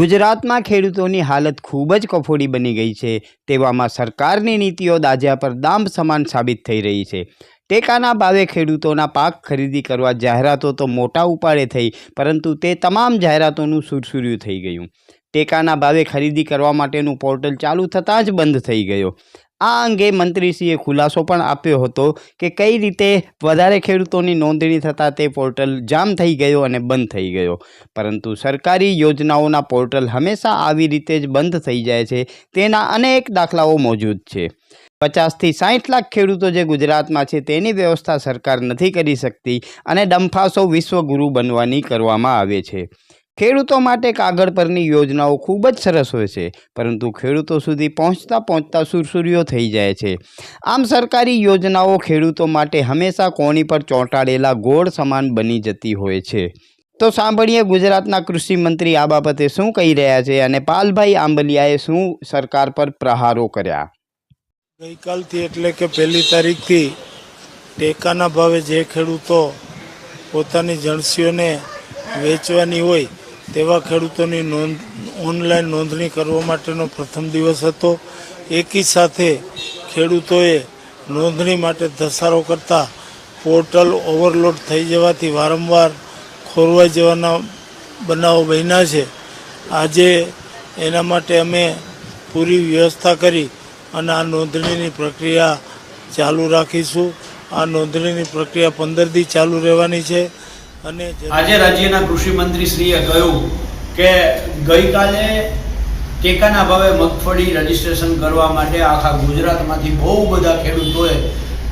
ગુજરાતમાં ખેડૂતોની હાલત ખૂબ જ કફોડી બની ગઈ છે. તેવામાં સરકારની નીતિઓ દાજ્યા પર દામ સમાન સાબિત થઈ રહી છે. ટેકાના ભાવે ખેડૂતોના પાક ખરીદી કરવા જાહેરાતો તો મોટા ઉપાડે થઈ, પરંતુ તે તમામ જાહેરાતોનું સુરસુર્યું થઈ ગયું. ટેકાના ભાવે ખરીદી કરવા માટેનું પોર્ટલ ચાલુ થતાં જ બંધ થઈ ગયો. આ અંગે મંત્રીશ્રીએ ખુલાસો પણ આપ્યો હતો કે કઈ રીતે વધારે ખેડૂતોની નોંધણી થતાં તે પોર્ટલ જામ થઈ ગયો અને બંધ થઈ ગયો. પરંતુ સરકારી યોજનાઓના પોર્ટલ હંમેશા આવી રીતે જ બંધ થઈ જાય છે. તેના અનેક દાખલાઓ મોજૂદ છે. પચાસથી સાઠ લાખ ખેડૂતો જે ગુજરાતમાં છે તેની વ્યવસ્થા સરકાર નથી કરી શકતી અને ડંફાસો વિશ્વગુરુ બનવાની કરવામાં આવે છે. ખેડૂતો માટે કાગળ પરની યોજનાઓ ખૂબ જ સરસ હોય છે, પરંતુ ખેડૂતો સુધી પહોંચતા પહોંચતા સુરસુરીઓ થઈ જાય છે. આમ સરકારી યોજનાઓ ખેડૂતો માટે હંમેશા કોણી પર ચોંટાડેલા ગોળ સમાન બની જતી હોય છે. તો સાંભળીએ ગુજરાતના કૃષિ મંત્રી આ બાબતે શું કહી રહ્યા છે અને પાલભાઈ આંબલિયાએ શું સરકાર પર પ્રહારો કર્યા? ગઈકાલથી એટલે કે પહેલી તારીખથી ટેકાના ભાવે જે ખેડૂતો પોતાની જણસીઓને વેચવાની હોય તેવા ખેડૂતોની નોંધ, ઓનલાઈન નોંધણી કરવા માટેનો પ્રથમ દિવસ હતો. એકી સાથે ખેડૂતોએ નોંધણી માટે ધસારો કરતા પોર્ટલ ઓવરલોડ થઈ જવાથી વારંવાર ખોરવાઈ જવાના બનાવો બન્યા છે. આજે એના માટે અમે પૂરી વ્યવસ્થા કરી અને આ નોંધણીની પ્રક્રિયા ચાલુ રાખીશું. આ નોંધણીની પ્રક્રિયા પંદર દી ચાલુ રહેવાની છે. અને આજે રાજ્યના કૃષિ મંત્રીશ્રીએ કહ્યું કે ગઈકાલે ટેકાના ભાવે મગફળી રજીસ્ટ્રેશન કરવા માટે આખા ગુજરાતમાંથી બહુ બધા ખેડૂતોએ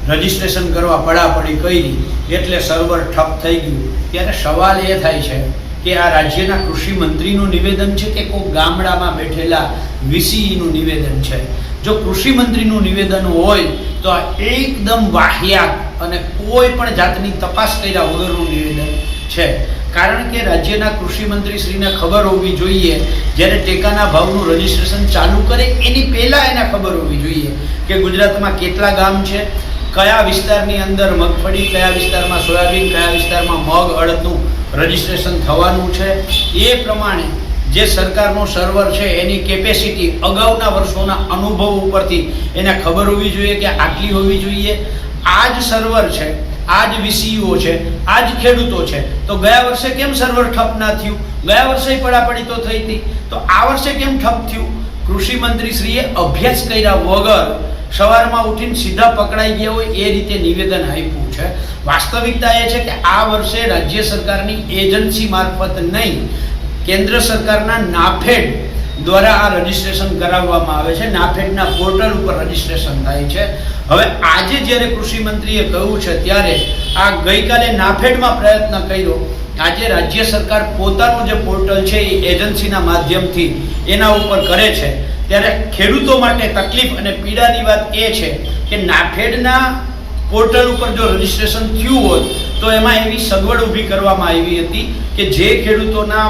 રજીસ્ટ્રેશન કરવા પડાપડી કરી, એટલે સર્વર ઠપ થઈ ગયું. ત્યારે સવાલ એ થાય છે કે આ રાજ્યના કૃષિ મંત્રીનું નિવેદન છે કે કોઈ ગામડામાં બેઠેલા વીસીઈનું નિવેદન છે? જો કૃષિ મંત્રીનું નિવેદન હોય તો આ એકદમ વાહિયાત અને કોઈ પણ જાતની તપાસ કર્યા વગરનું નિવેદન છે. કારણ કે રાજ્યના કૃષિ મંત્રી શ્રીને ખબર હોવી જોઈએ, જ્યારે ટેકાના ભાવનું રજીસ્ટ્રેશન ચાલુ કરે, એની પહેલાં એને ખબર હોવી જોઈએ કે ગુજરાતમાં કેટલા ગામ છે, કયા વિસ્તારની અંદર મગફળી, કયા વિસ્તારમાં સોયાબીન, કયા વિસ્તારમાં મગ, અડદનું રજીસ્ટ્રેશન થવાનું છે. એ પ્રમાણે જે સરકારનો સર્વર છે, એની કેપેસિટી અગાઉના વર્ષોના અનુભવ ઉપરથી એને ખબર હોવી જોઈએ કે આટલી હોવી જોઈએ. આ જ સર્વર છે આ જ વીસીઓ છે આ જ ખેડૂતો છે. તો ગયા વર્ષે કેમ સર્વર ઠપ ના થયું? ગયા વર્ષે પડાપડી તો થઈ હતી. તો આ વર્ષે કેમ ઠપ થયું? કૃષિ મંત્રી શ્રીએ અભ્યાસ કર્યા વગર સવારમાં ઉઠીને સીધા પકડાઈ ગયા હોય એ રીતે નિવેદન આપ્યું છે. વાસ્તવિકતા એ છે કે આ વર્ષે રાજ્ય સરકારની એજન્સી મારફત નહીં, કેન્દ્ર સરકારના નાફેડ દ્વારા આ રજિસ્ટ્રેશન કરાવવામાં આવે છે. નાફેડના પોર્ટલ ઉપર રજિસ્ટ્રેશન થાય છે. હવે આજે જ્યારે કૃષિ મંત્રીએ કહ્યું છે ત્યારે આ ગઈકાલે નાફેડમાં પ્રયત્ન કર્યો. આજે રાજ્ય સરકાર પોતાનું જે પોર્ટલ છે એ એજન્સીના માધ્યમથી એના ઉપર કરે છે. ત્યારે ખેડૂતો માટે તકલીફ અને પીડાની વાત એ છે કે નાફેડના પોર્ટલ ઉપર જો રજીસ્ટ્રેશન થયું હોત તો એમાં એવી સગવડ ઊભી કરવામાં આવી હતી કે જે ખેડૂતોના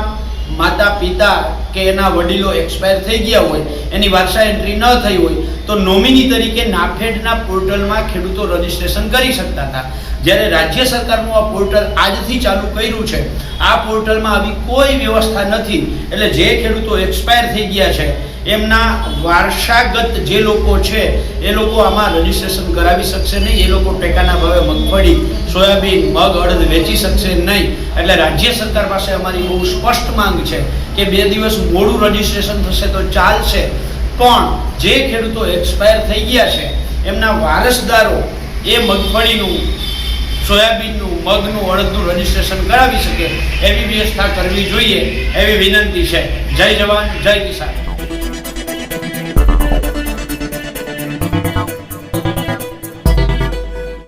માતા, પિતા કે એના વડીલો એક્સપાયર થઈ ગયા હોય, એની વારસા એન્ટ્રી ન થઈ હોય, તો નોમિની તરીકે નાફેડના પોર્ટલમાં ખેડૂતો રજીસ્ટ્રેશન કરી શકતા હતા. જ્યારે રાજ્ય સરકારનું આ પોર્ટલ આજથી ચાલુ કર્યું છે, આ પોર્ટલમાં આવી કોઈ વ્યવસ્થા નથી. એટલે જે ખેડૂતો એક્સપાયર થઈ ગયા છે એમના વારસાગત જે લોકો છે, એ લોકો આમાં રજીસ્ટ્રેશન કરાવી શકશે નહીં. એ લોકો ટેકાના ભાવે મગફળી, સોયાબીન, મગ, અડદ વેચી શકશે નહીં. એટલે રાજ્ય સરકાર પાસે અમારી બહુ સ્પષ્ટ માંગ છે કે બે દિવસ મોડું રજીસ્ટ્રેશન થશે તો ચાલશે. પણ જે ખેડૂતો એક્સપાયર થઈ ગયા છે, એમના વારસદારો એ મગફળીનું, સોયાબીનનું, મગનું, અડદનું રજીસ્ટ્રેશન કરાવી શકે એવી વ્યવસ્થા કરવી જોઈએ એવી વિનંતી છે. જય જવાન, જય કિસાન. you